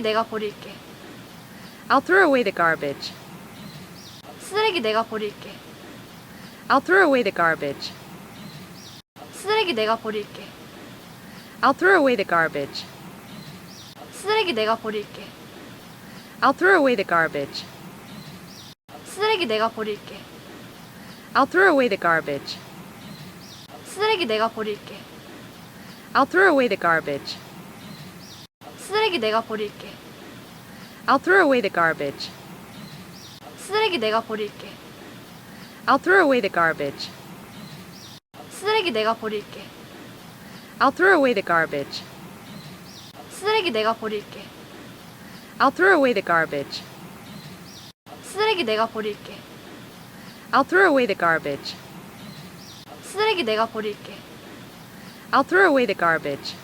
내가 버릴게. I'll throw away the garbage. 쓰레기 내가 버릴게. I'll throw away the garbage. 쓰레기 내가 버릴게. I'll throw away the garbage. 쓰레기 내가 버릴게. I'll throw away the garbage. 쓰레기 내가 버릴게. I'll throw away the garbage. 쓰레기 내가 버릴게. I'll throw away the garbage. 쓰레기 내가 버릴게. I'll throw away the garbage. 쓰레기 내가 버릴게. I'll throw away the garbage. 쓰레기 내가 버릴게. I'll throw away the garbage. 쓰레기 내가 버릴게. I'll throw away the garbage. 쓰레기 내가 버릴게. I'll throw away the garbage. 쓰레기 내가 버릴게. I'll throw away the garbage.